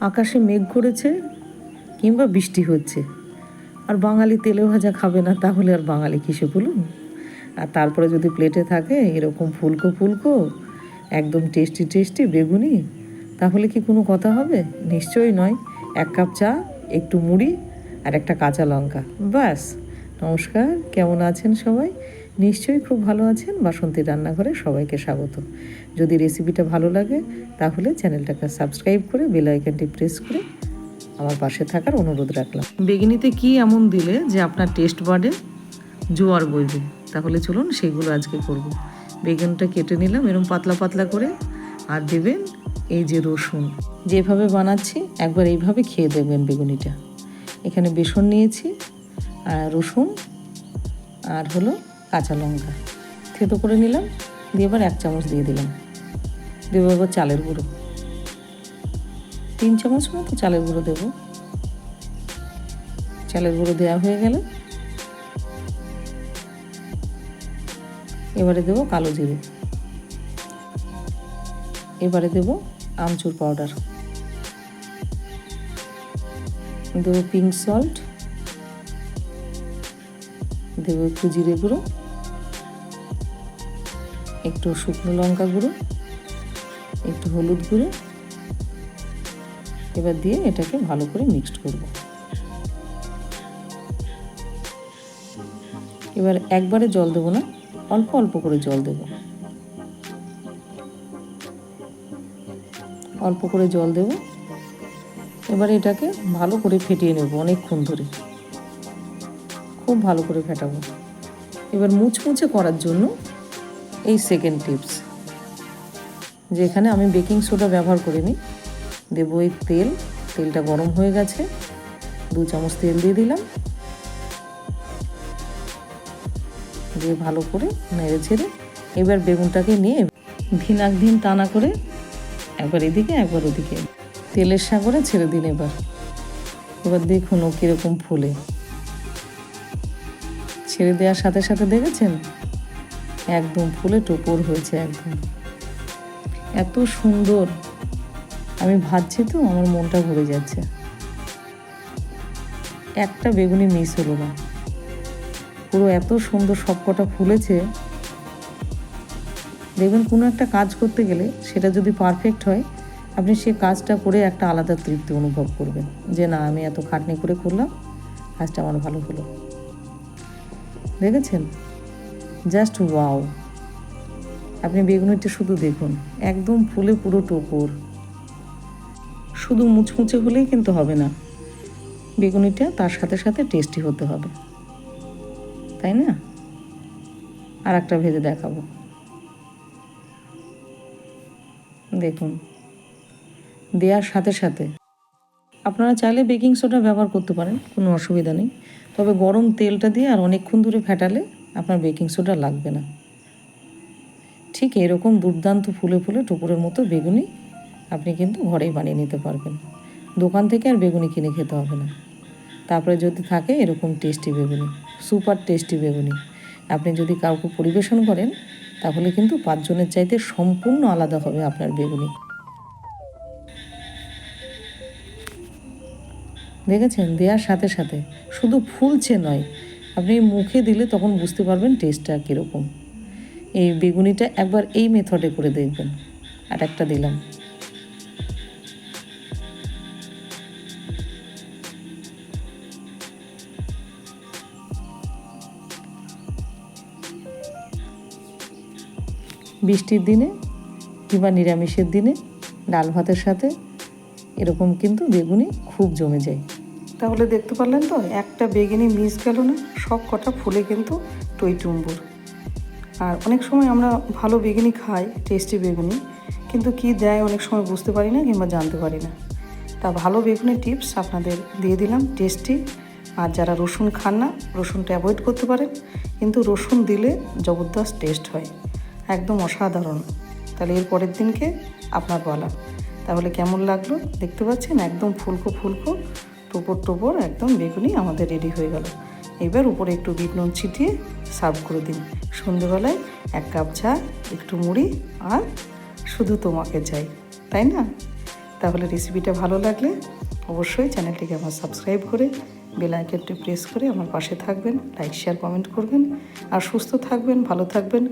আকাশে মেঘ করেছে কিংবা বৃষ্টি হচ্ছে। আর বাঙালি তেলে ভাজা খাবে না, তাহলে আর বাঙালি কিসে বলুন? আর তারপরে যদি প্লেটে থাকে এরকম ফুলকো ফুলকো, একদম টেস্টি টেস্টি বেগুনি, তাহলে কি কোনো কথা হবে? নিশ্চয়ই নয়। এক কাপ চা, একটু মুড়ি আর একটা কাঁচা লঙ্কা। ব্যাস, নমস্কার, কেমন আছেন সবাই? নিশ্চয়ই খুব ভালো আছেন। বাসন্তী রান্নাঘরে সবাইকে স্বাগত। যদি রেসিপিটা ভালো লাগে তাহলে চ্যানেলটাকে সাবস্ক্রাইব করে বেল আইকনটি প্রেস করে আমার পাশে থাকার অনুরোধ রাখলাম। বেগিনিতে কি এমন দিলে যে আপনার টেস্ট বার্ডে জোয়ার বইবে তাহলে চলুন সেগুলো আজকে করব। বেগুনটা কেটে নিলাম এরকম পাতলা পাতলা করে। আর দেবেন এই যে রসুন। যেভাবে বানাচ্ছি একবার এইভাবে খেয়ে দেখবেন বেগুনিটা। এখানে বেসন নিয়েছি আর রসুন আর হলো কাঁচা লঙ্কা। থেতো করে নিলাম, দিয়ে এবার এক চামচ দিয়ে দিলাম। দেবো এবার চালের গুঁড়ো। তিন চামচ মতো চালের গুঁড়ো দেবো। চালের গুঁড়ো দেওয়া হয়ে গেলে এবারে দেবো কালো জিরে। এবারে দেবো আমচুর পাউডার। দেবো পিঙ্ক সল্ট দেবো একটু জিরে গুঁড়ো। একটু শুকনো লঙ্কা গুঁড়ো, একটু হলুদ গুঁড়ো। এবার দিয়ে এটাকে ভালো করে মিক্সড করব। এবার একবারে জল দেবো না, অল্প অল্প করে জল দেব। অল্প করে জল দেব। এবার এটাকে ভালো করে ফেটিয়ে নেব অনেকক্ষণ ধরে। খুব ভালো করে ফেটাবো। এবার মুচমুচে করার জন্য এই সেকেন্ড টিপস যেখানে আমি বেকিং সোডা ব্যবহার করিনি, দেবো এই তেল, তেলটা গরম হয়ে গেছে, দু চামচ তেল দিয়ে দিলাম। দিয়ে ভালো করে নেড়ে ছেড়ে এবার বেগুনটাকে নিয়ে ধিনাক ধিন টানা করে একবার এদিকে, একবার ওদিকে। তেলের সাগরে ছেড়ে দিন এবার। এবার দেখুন ও কীরকম ফুলে। ছেড়ে দেওয়ার সাথে সাথে দেখেছেন? একদম ফুলে টোপর হয়েছে একদম। এত সুন্দর। আমি ভাবছি তো আমার মনটা ভরে যাচ্ছে। একটা বেগুনি মিস হলো না। পুরো এত সুন্দর সবকটা ফুলেছে। দেখবেন কোনো একটা কাজ করতে গেলে সেটা যদি পারফেক্ট হয়, আপনি সে কাজটা করে একটা আলাদা তৃপ্তি অনুভব করবেন। যে না, আমি এত খাটনি করে করলাম, কাজটা আমার ভালো হলো। দেখেছেন? জাস্ট ওয়াও আপনি বেগুনিটা শুধু দেখুন। একদম ফুলে পুরো টোপর শুধু মুচমুচে হলেই কিন্তু হবে না। বেগুনিটা তার সাথে সাথে টেস্টি হতে হবে। তাই না? আর একটা ভেজে দেখাবো। দেখুন। দেওয়ার সাথে সাথে আপনারা চাইলে বেকিং সোডা ব্যবহার করতে পারেন, কোনো অসুবিধা নেই। তবে গরম তেলটা দিয়ে আর অনেকক্ষণ ধরে ফেটালে আপনার বেকিং সোডা লাগবে না। ঠিক এরকম দুর্দান্ত ফুলে ফুলে টুকুরের মতো বেগুনি আপনি কিন্তু ঘরেই বানিয়ে নিতে পারবেন। দোকান থেকে আর বেগুনি কিনে খেতে হবে না। তারপরে যদি থাকে এরকম টেস্টি বেগুনি, সুপার টেস্টি বেগুনি। আপনি যদি কাউকে পরিবেশন করেন, তাহলে কিন্তু পাঁচজনের চাইতে সম্পূর্ণ আলাদা হবে আপনার বেগুনি। দেখেছেন? দেওয়ার সাথে সাথে শুধু ফুলছে নয় আপনি মুখে দিলে তখন বুঝতে পারবেন টেস্টটা কীরকম। এই বেগুনিটা একবার এই মেথডে করে দেখবেন। আর একটা দিলাম। বৃষ্টির দিনে কিংবা নিরামিষের দিনে ডাল ভাতের সাথে এরকম কিন্তু বেগুনি খুব জমে যায়। তাহলে দেখতে পারলেন তো, একটা বেগুনি মিস গেল না, সব কটা ফুলে কিন্তু টইটুম্বুর আর অনেক সময় আমরা ভালো বেগুনি খাই, টেস্টি বেগুনি, কিন্তু কি দেয় অনেক সময় বুঝতে পারি না কিংবা জানতে পারি না। তা ভালো বেগুনের টিপস আপনাদের দিয়ে দিলাম, টেস্টি। আর যারা রসুন খান না, রসুনটা অ্যাভয়েড করতে পারেন, কিন্তু রসুন দিলে জবরদস্ত টেস্ট হয়, একদম অসাধারণ। তাহলে এর পরের দিনকে আপনার বলা তাহলে কেমন লাগল? দেখতে পাচ্ছেন, একদম ফুলকো ফুলকো টোপর টোপর একদম বেগুনি আমাদের রেডি হয়ে গেল। এবার উপরে একটু বিট নুন ছিটিয়ে সার্ভ করে দিন। সন্ধেবেলায় এক কাপ চা, একটু মুড়ি আর শুধু তোমাকে চাই, তাই না? তাহলে রেসিপিটা ভালো লাগলে অবশ্যই চ্যানেলটিকে আমার সাবস্ক্রাইব করে, বেল আইকনটি প্রেস করে আমার পাশে থাকবেন, লাইক, শেয়ার, কমেন্ট করবেন। আর সুস্থ থাকবেন, ভালো থাকবেন।